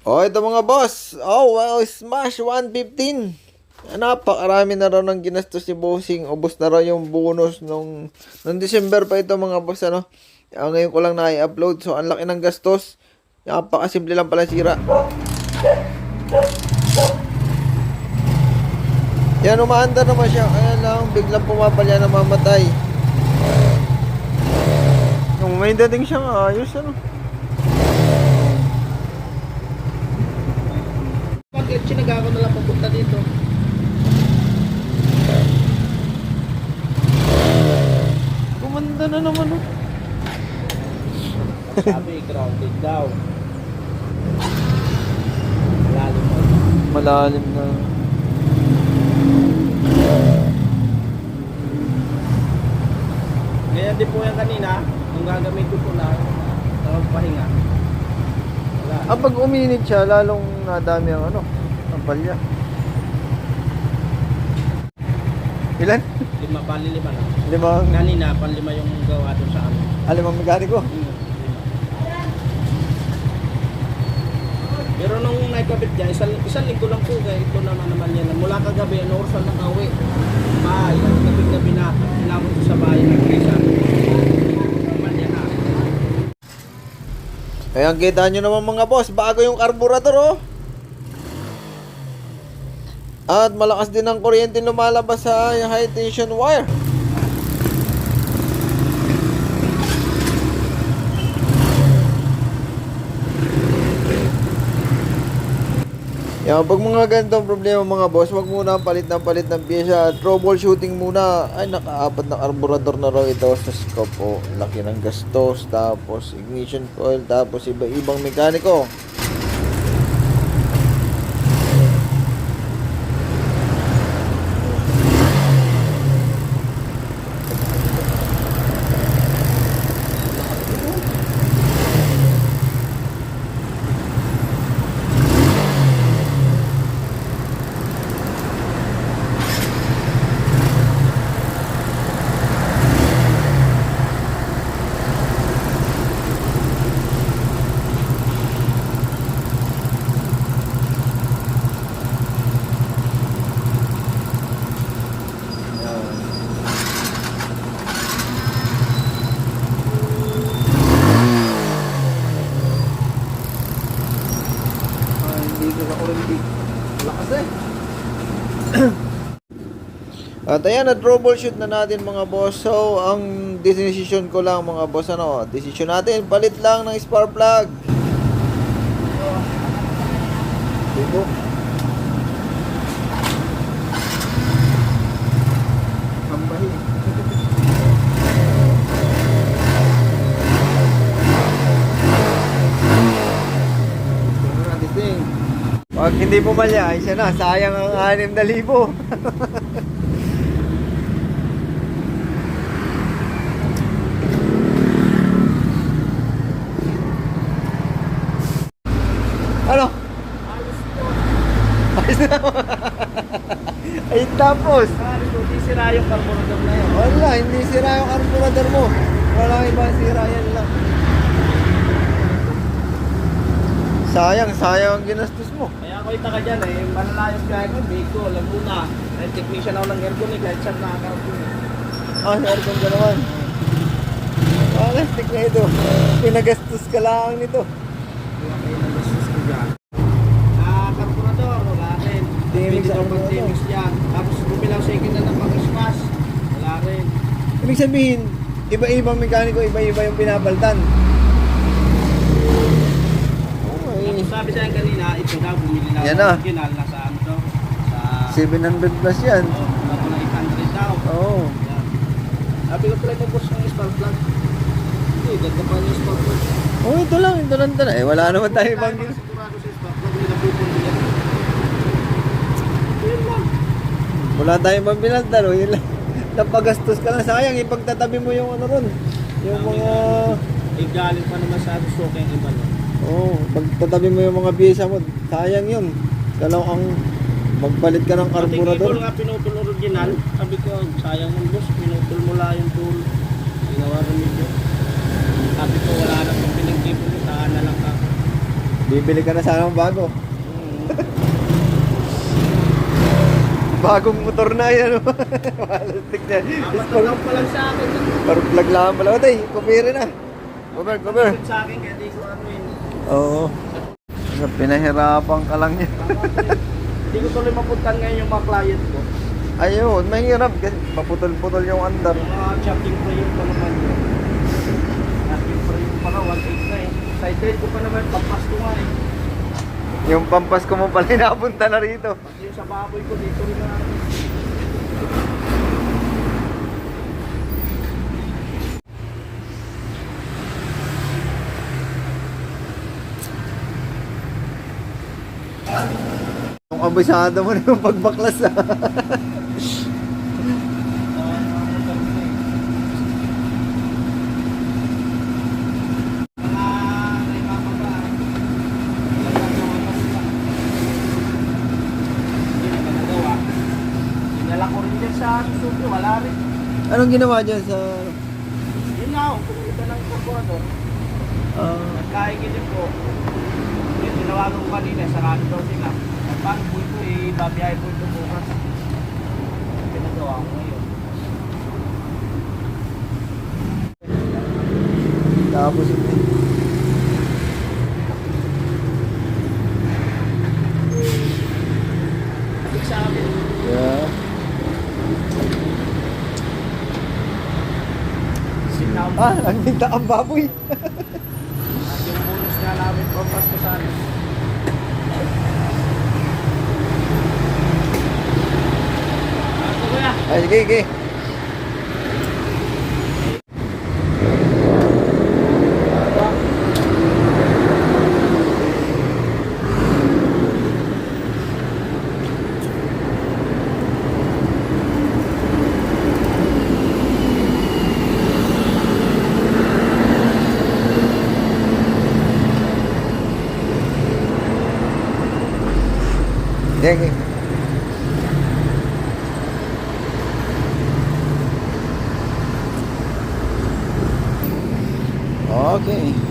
Oh, ito mga boss. Oh, wow, smash 115. Ah, Napakarami na raw ng ginastos si Bossing. Ubus na raw yung bonus nung, nung December pa ito mga boss, ano. Ah, ngayon ko lang na-upload. So, ang laki ng gastos. Napakasimple lang pala sira. Yan, umaandar naman siya. Kaya lang, biglang pumapalya na mamatay. Yung may dating siyang ayos, ano. Bakit sinaga ko na lang papunta dito? Gumanda na naman, oh. Sabi, grounded daw. Lalim mo. Malalim na. Ganyan din po yan kanina. Nung gagamitin ko na, tawag pahinga. Wala. Ah, pag uminit siya, lalong nadami ang ano, ang palya. Ilan? Lima, bali lima na. Limang, Kanina, panlima yung gawa doon sa amin. ah, limang mekaniko. Hmm, lima. Pero nung naikabit niya, isang, isang linggo lang po, kaya ito naman naman yan. Mula kagabi, ano oras na nakauwi. Bahay, gabi-gabi na. Inabot ko sa bahay ng Krisa. Ayan, kita nyo naman mga boss, bago yung carburetor, oh. At malakas din ang kuryente lumalabas sa high tension wire. Yan, pag mga ganitong problema mga boss, wag muna palit ng palit ng pyesa. Troubleshooting muna. Ay, nakaapat na carburetor na raw ito sa scope. Oh, laki ng gastos. Tapos ignition coil. Tapos iba-ibang mekaniko. Ah, hindi ko ako rin Eh. At ayan, na-troubleshoot na natin mga boss. So, ang decision ko lang mga boss, ano, decision natin, palit lang ng spark plug. Dibo. Pag hindi pumalya, ay siya na, sayang ang 6,000. ano? Ayos na. Ay, tapos. Sabi ko, di sira yung carburetor na yun. Wala, hindi sira yung carburetor mo. Walang ibang sira yan lang. Sayang, sayang ang ginastos mo. Kaya ako ita ka dyan eh, malalayos kaya ko, Biko, Laguna. Kahit technician ako ng aircon eh, kahit saan nakakaroon eh. Ah, sa aircon ka naman. Wala, stick na ito. Pinagastos ka lang nito. Nag-assist ko dyan. Ah, carburetor, wala rin. Daw ano, mag-timix dyan. Tapos bumilaw second na ng pang-smash. Wala rin. Ibig sabihin, iba-ibang mekaniko, iba-iba yung pinabaltan. Sabi sa akin kanina, ito daw, bumili na Yan na. ng original, nasa ano to? Sa... 700 plus yan. Oh, bago na 800 daw. Oo. Oh. Yan. Sabi ko pala mag-boss ng spark plug. Hindi, ganda pa yung spark plug. Oh, ito lang, ito lang ito Eh, wala naman tayo ibang Kaya sigurado sa spark plug, hindi na pupunta yan. Yun lang. Wala tayong pambilang talo, yun lang. Napagastos ka lang. Sayang, ipagtatabi mo yung ano ron. Yung mga... Eh, galing pa naman sa suka yung iba no? Oo, oh, pagtatabi mo yung mga pyesa mo. Sayang yun. Dalaw ang magpalit ka ng Pati ko carburetor. nga pinutol original. Sabi ko, sayang yung boss, pinutol mo lang yung tool. Ginawa rin medyo. Sabi ko, wala na pang pinag-tip mo, saan na lang ka. Bibili ka na sana ng bago. Bagong motor na yan. ano? Malastik na. Apat lang pa lang sa akin. Parang plug lang pala. Tay, kumiri na. Cover, cover. Sa akin, kaya di ko ano yun. Oo. Pinahirapan ka lang yan. Hindi ko tuloy mapuntan ngayon yung mga client ko. Ayun, mahirap kasi paputol-putol yung andar. Yung mga chopping frame pa naman yun. Chopping frame pa na, 1.8 na eh. Excited ko pa naman, pagpas ko nga eh. Yung pampas ko mo pala napunta na rito. Pati yung sa baboy ko dito rin na. Kung abisado mo na yung pagbaklas ah. Anong ginawa dyan sa... Yun nga, kung kumita ng carburetor, ah, nagkaigilin ko. Yung tinawagan ko kanina, sarado daw sila. Paano po ito, eh, babiyahe po ito bukas. Pinagawa ko ngayon. tapos Big sa akin, yeah. down. Ah, nagbinta ang baboy. At yung bonus nga namin, pampas ko sa akin. Ako kuya. Ay, sige, sige. Okay.